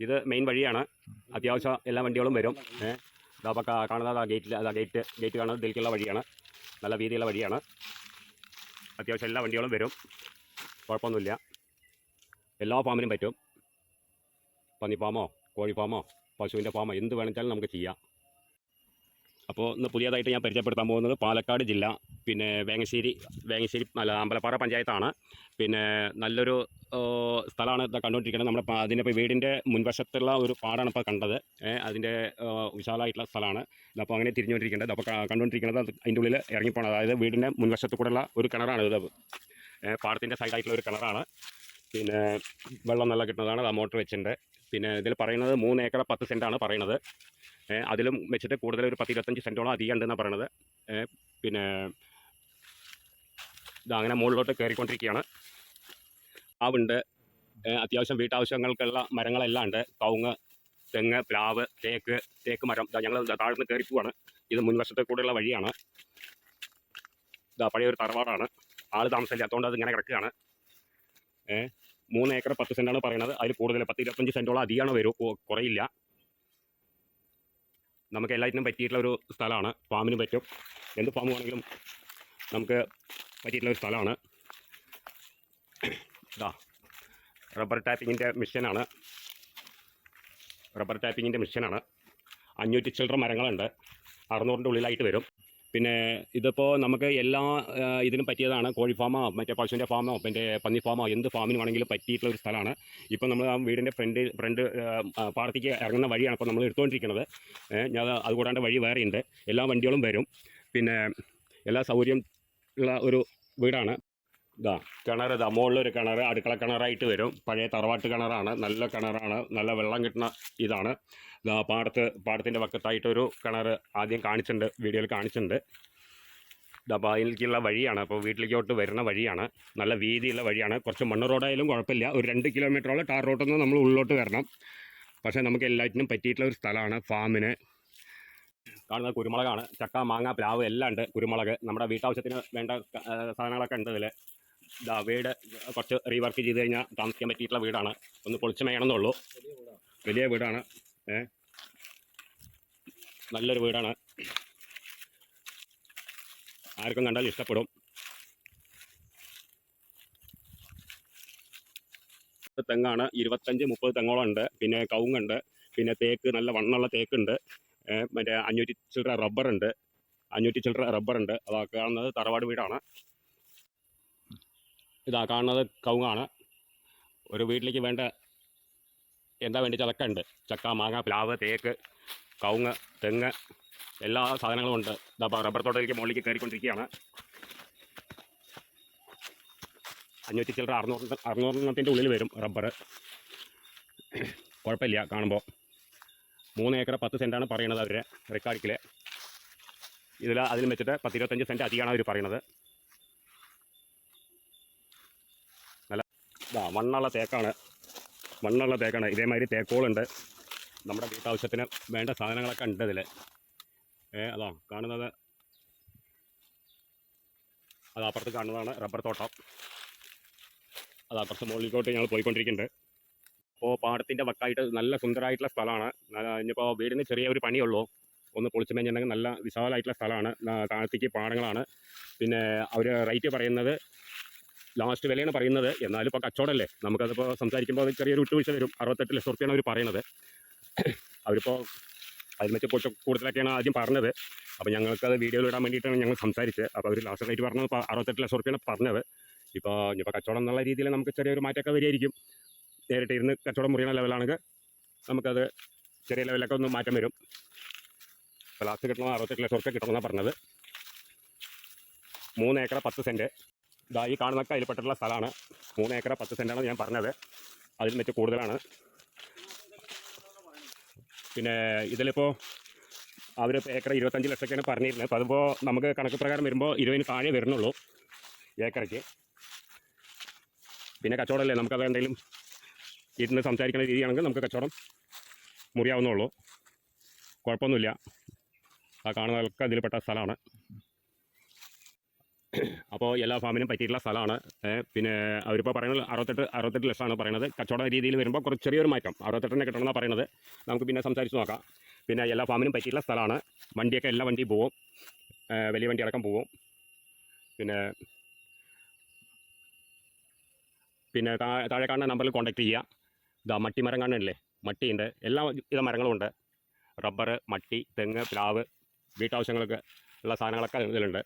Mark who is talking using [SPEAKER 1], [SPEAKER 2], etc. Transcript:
[SPEAKER 1] ഇത് മെയിൻ വഴിയാണ്. അത്യാവശ്യം എല്ലാ വണ്ടികളും വരും. ഏഹ് ഇതപ്പോൾ കാണുന്നത് ആ ഗേറ്റിൽ അതാ ഗേറ്റ് ഗേറ്റ് കാണുന്നത് ഇതിലേക്കുള്ള വഴിയാണ്. നല്ല വീതിയുള്ള വഴിയാണ്. അത്യാവശ്യം എല്ലാ വണ്ടികളും വരും. കുഴപ്പമൊന്നുമില്ല. എല്ലാ ഫാമിനും പറ്റും. പന്നി ഫാമോ കോഴി ഫാമോ പശുവിന്റെ ഫാമോ എന്ത് വേണമെച്ചാലും നമുക്ക് ചെയ്യാം. അപ്പോൾ ഇന്ന് പുതിയതായിട്ട് ഞാൻ പരിചയപ്പെടുത്താൻ പോകുന്നത് പാലക്കാട് ജില്ല പിന്നെ വേങ്ങശ്ശേരി വേങ്ങശ്ശേരി അല്ല അമ്പലപ്പാറ പഞ്ചായത്താണ്. പിന്നെ നല്ലൊരു സ്ഥലമാണ് ഇത് കണ്ടുകൊണ്ടിരിക്കുന്നത്. നമ്മുടെ അതിന്റെ ഇപ്പോൾ വീടിന്റെ മുൻവശത്തുള്ള ഒരു പാടാണ് ഇപ്പോൾ കണ്ടത്. അതിന്റെ വിശാലമായിട്ടുള്ള സ്ഥലമാണ്. അപ്പോൾ അങ്ങനെ തിരിഞ്ഞുകൊണ്ടിരിക്കേണ്ടത് അപ്പോൾ കണ്ടുകൊണ്ടിരിക്കുന്നത് അത് അതിന്റെ ഉള്ളിൽ ഇറങ്ങിപ്പോകണം അതായത് വീടിന്റെ മുൻവശത്ത് കൂടെയുള്ള ഒരു കിണറാണ് ഇത്. പാടത്തിന്റെ സൈഡായിട്ടുള്ള ഒരു കിണറാണ്. പിന്നെ വെള്ളം നല്ല കിട്ടുന്നതാണ്. അത് മോട്ടർ വെച്ചിട്ടുണ്ട്. പിന്നെ ഇതിൽ പറയുന്നത് മൂന്ന് ഏക്കർ പത്ത് സെന്റാണ് പറയുന്നത്. അതിലും വെച്ചിട്ട് കൂടുതൽ ഒരു പത്ത് ഇരുപത്തഞ്ച് സെന്റോളം അധികം ഉണ്ടെന്നാണ് പറയണത്. പിന്നെ ഇതങ്ങനെ മുകളിലോട്ട് കയറിക്കൊണ്ടിരിക്കുകയാണ്. ആവുണ്ട് അത്യാവശ്യം വീട്ടാവശ്യങ്ങൾക്കുള്ള മരങ്ങളെല്ലാം ഉണ്ട്. കവുങ്ങ് തെങ്ങ് പ്ലാവ് തേക്ക് തേക്ക് മരം. ഞങ്ങൾ താഴ്ന്ന് കയറി പോവാണ്. ഇത് മുൻവശത്തെ കൂടെയുള്ള വഴിയാണ്. ഇതാ പഴയ ഒരു തറവാടാണ് ആൾ താമസമില്ലാത്തതുകൊണ്ട് അത് ഇങ്ങനെ കിടക്കുകയാണ്. മൂന്ന് ഏക്കർ പത്ത് സെന്റാണ് പറയുന്നത് അതിൽ കൂടുതൽ പത്ത് ഇരുപത്തഞ്ച് സെന്റോളം അധികമാണ് വരും കുറയില്ല. നമുക്ക് എല്ലാറ്റിനും പറ്റിയിട്ടുള്ള ഒരു സ്ഥലമാണ്. ഫാമിന് പറ്റും. എന്ത് ഫാം വേണമെങ്കിലും നമുക്ക് പറ്റിയിട്ടുള്ള ഒരു സ്ഥലമാണ്. ഇതാ റബ്ബർ ടാപ്പിങ്ങിന്റെ മിഷനാണ്. റബ്ബർ ടാപ്പിങ്ങിന്റെ മിഷനാണ്. അഞ്ഞൂറ്റി ചില്ലറ മരങ്ങളുണ്ട്. അറുന്നൂറിന്റെ ഉള്ളിലായിട്ട് വരും. പിന്നെ ഇതിപ്പോൾ നമുക്ക് എല്ലാ ഇതിനും പറ്റിയതാണ് കോഴി ഫാമോ മറ്റേ പശുവിന്റെ ഫാമോ പിന്നെ പന്നി ഫാമോ എന്ത് ഫാമിന് വേണമെങ്കിലും പറ്റിയിട്ടുള്ള ഒരു സ്ഥലമാണ്. ഇപ്പം നമ്മൾ ആ വീടിന്റെ ഫ്രണ്ട് ഫ്രണ്ട് പാർട്ടിക്ക് ഇറങ്ങുന്ന വഴിയാണ് ഇപ്പോൾ നമ്മൾ എടുത്തുകൊണ്ടിരിക്കുന്നത് ഞാൻ അത് അതുകൂടാണ്ട് വഴി വേറെയുണ്ട്. എല്ലാ വണ്ടികളും വരും. പിന്നെ എല്ലാ സൗകര്യം ഉള്ള ഒരു വീടാണ്. ഇതാ കിണർ ഇതാ മുകളിലൊരു കിണർ അടുക്കള കിണറായിട്ട് വരും. പഴയ തറവാട്ട് കിണറാണ് നല്ല കിണറാണ് നല്ല വെള്ളം കിട്ടുന്ന ഇതാണ്. ഇതാ പാടത്ത് പാടത്തിന്റെ പക്കത്തായിട്ടൊരു കിണർ ആദ്യം കാണിച്ചിട്ടുണ്ട് വീഡിയോയിൽ കാണിച്ചിട്ടുണ്ട്. അപ്പോൾ അതിലേക്കുള്ള വഴിയാണ് അപ്പോൾ വീട്ടിലേക്കോട്ട് വരുന്ന വഴിയാണ് നല്ല വീതിയുള്ള വഴിയാണ്. കുറച്ച് മണ്ണ് റോഡായാലും കുഴപ്പമില്ല ഒരു രണ്ട് കിലോമീറ്ററോളം ടാർ റോട്ടിൽ നിന്ന് നമ്മൾ ഉള്ളിലോട്ട് വരണം. പക്ഷേ നമുക്ക് എല്ലാറ്റിനും പറ്റിയിട്ടുള്ള ഒരു സ്ഥലമാണ് ഫാമിന്. കാണുന്നത് കുരുമുളകാണ് ചക്ക മാങ്ങ പ്ലാവ് എല്ലാം ഉണ്ട് കുരുമുളക്. നമ്മുടെ വീട്ടാവശ്യത്തിന് വേണ്ട സാധനങ്ങളൊക്കെ ഉണ്ട് ഇതിൽ ഇതാ വീട് കുറച്ച് റീവർക്ക് ചെയ്ത് കഴിഞ്ഞാൽ താമസിക്കാൻ പറ്റിയിട്ടുള്ള വീടാണ്. ഒന്ന് പൊളിച്ച് മേയണമെന്നുള്ളൂ. വലിയ വീടാണ്. ഏ? നല്ലൊരു വീടാണ്. ആർക്കും കണ്ടാലും ഇഷ്ടപ്പെടും. തെങ്ങാണ്. ഇരുപത്തഞ്ച് മുപ്പത് തെങ്ങോളം ഉണ്ട് പിന്നെ കവുങ്ങുണ്ട്. പിന്നെ തേക്ക് നല്ല വണ്ണുള്ള തേക്കുണ്ട്. മറ്റേ അഞ്ഞൂറ്റി ചില്ലറ റബ്ബറുണ്ട്. അഞ്ഞൂറ്റി ചില്ലറ റബ്ബറുണ്ട്. അതൊക്കെ കാണുന്നത് തറവാട് വീടാണ്. ഇതാ കാണുന്നത് കവുങ്ങാണ്. ഒരു വീട്ടിലേക്ക് വേണ്ട എന്താ വേണ്ടി ചതക്ക ഉണ്ട്. ചക്ക മാങ്ങ പ്ലാവ് തേക്ക് കവുങ്ങ് തെങ്ങ് എല്ലാ സാധനങ്ങളും ഉണ്ട്. ഇതാ റബ്ബർ തോട്ടത്തിലേക്ക് മുകളിലേക്ക് കയറിക്കൊണ്ടിരിക്കുകയാണ്. അഞ്ഞൂറ്റി ചില്ലറ അറുന്നൂറ് അറുന്നൂറെണ്ണത്തിന്റെ ഉള്ളിൽ വരും റബ്ബർ. കുഴപ്പമില്ല കാണുമ്പോൾ മൂന്ന് ഏക്കർ പത്ത് സെന്റാണ് പറയണത് അവർ റെക്കാർഡിക്കിൽ ഇതിൽ അതിൽ വെച്ചിട്ട് പത്തിരുപത്തഞ്ച് സെന്റ് അധികമാണ് അവർ പറയണത് ഇതാ മണ്ണുള്ള തേക്കാണ്. മണ്ണുള്ള തേക്കാണ്. ഇതേമാതിരി തേക്കോളുണ്ട്. നമ്മുടെ വീട്ടാവശ്യത്തിന് വേണ്ട സാധനങ്ങളൊക്കെ ഉണ്ട് ഇതിൽ ഏ അതാ കാണുന്നത്. അത് അപ്പുറത്ത് കാണുന്നതാണ് റബ്ബർ തോട്ടം. അത് അപ്പുറത്ത് മുകളിലോട്ട് ഞങ്ങൾ പോയിക്കൊണ്ടിരിക്കുന്നുണ്ട്. അപ്പോൾ പാടത്തിന്റെ വക്കായിട്ട് നല്ല സുന്ദരമായിട്ടുള്ള സ്ഥലമാണ്. ഇനിയിപ്പോൾ വീടിന് ചെറിയ ഒരു പണിയുള്ളൂ. ഒന്ന് പൊളിച്ചു മേഞ്ഞിട്ടുണ്ടെങ്കിൽ നല്ല വിശാലമായിട്ടുള്ള സ്ഥലമാണ്. താഴത്തേക്ക് പാടങ്ങളാണ്. പിന്നെ അവർ റേറ്റ് പറയുന്നത് ലാസ്റ്റ് വിലയാണ് പറയുന്നത്. എന്നാലും ഇപ്പോൾ കച്ചവടമല്ലേ നമുക്കതിപ്പോൾ സംസാരിക്കുമ്പോൾ അത് ചെറിയൊരു വിട്ടുവീഴ്ച വരും. അറുപത്തെട്ട് ലക്ഷം റുപ്യാണ് അവർ പറയുന്നത്. അവരിപ്പോൾ അതിന് വെച്ച് കുറച്ച് കൂടുതലൊക്കെയാണ് ആദ്യം പറഞ്ഞത്. അപ്പോൾ ഞങ്ങൾക്കത് വീഡിയോയിൽ ഇടാൻ വേണ്ടിയിട്ടാണ് ഞങ്ങൾ സംസാരിച്ചത്. അപ്പോൾ അവർ ലാസ്റ്റ് റേറ്റ് പറഞ്ഞത് അറുപത്തെട്ട് ലക്ഷം റുപ്യാണ് പറഞ്ഞത്. ഇപ്പോൾ ഇപ്പോൾ കച്ചവടം എന്നുള്ള രീതിയിൽ നമുക്ക് ചെറിയൊരു മാറ്റമൊക്കെ വരികയായിരിക്കും. നേരിട്ട് ഇരുന്ന് കച്ചവടം മുറിയുന്ന ലെവലാണെങ്കിൽ നമുക്കത് ചെറിയ ലെവലൊക്കെ ഒന്ന് മാറ്റം വരും. ഇപ്പോൾ ലാസ്റ്റ് കിട്ടണത് അറുപത്തെട്ട് ലക്ഷം റുപ്യ കിട്ടണമെന്നാണ് പറഞ്ഞത്. മൂന്ന് ഏക്കർ പത്ത് സെന്റ് ഇതാ ഈ കാണുന്നൊക്കെ അതിൽപ്പെട്ടിട്ടുള്ള സ്ഥലമാണ്. മൂന്ന് ഏക്കർ പത്ത് സെന്റാണ് ഞാൻ പറഞ്ഞത്. അതിൽ വെച്ച് കൂടുതലാണ്. പിന്നെ ഇതിലിപ്പോൾ അവർ ഏക്കർ ഇരുപത്തഞ്ച് ലക്ഷമൊക്കെയാണ് പറഞ്ഞിരുന്നത്. അപ്പോൾ അതിപ്പോൾ നമുക്ക് കണക്ക് പ്രകാരം വരുമ്പോൾ ഇരുപതിന് താഴെ വരുന്നുള്ളൂ ഏക്കറയ്ക്ക്. പിന്നെ കച്ചവടമല്ലേ? നമുക്കത് എന്തെങ്കിലും ഇരുന്ന് സംസാരിക്കുന്ന രീതിയാണെങ്കിൽ നമുക്ക് കച്ചവടം മുറിയാവുന്നുള്ളൂ കുഴപ്പമൊന്നുമില്ല. ആ കാണുന്നതൊക്കെ അതിൽപ്പെട്ട സ്ഥലമാണ്. അപ്പോൾ എല്ലാ ഫാമിനും പറ്റിയിട്ടുള്ള സ്ഥലമാണ്. പിന്നെ അവരിപ്പോൾ പറയുന്നത് അറുപത്തെട്ട് അറുപത്തെട്ട് ലക്ഷമാണ് പറയുന്നത്. കച്ചവട രീതിയിൽ വരുമ്പോൾ കുറച്ച് ചെറിയൊരു മാറ്റം. അറുപത്തെട്ടിനെ കിട്ടണമെന്നാണ് പറയുന്നത്. നമുക്ക് പിന്നെ സംസാരിച്ച് നോക്കാം. പിന്നെ എല്ലാ ഫാമിനും പറ്റിയിട്ടുള്ള സ്ഥലമാണ്. വണ്ടിയൊക്കെ എല്ലാ വണ്ടിയും പോവും. വലിയ വണ്ടി അടക്കം പോവും. പിന്നെ പിന്നെ താഴെ കാണുന്ന നമ്പറിൽ കോൺടാക്ട് ചെയ്യുക ഇതാ മട്ടി മരം കാണുന്നില്ലേ? മട്ടിയുണ്ട്. എല്ലാ വിധ മരങ്ങളും ഉണ്ട് റബ്ബർ മട്ടി തെങ്ങ് പ്ലാവ് വീട്ടാവശ്യങ്ങൾക്ക് ഉള്ള സാധനങ്ങളൊക്കെ ഇതിലുണ്ട്.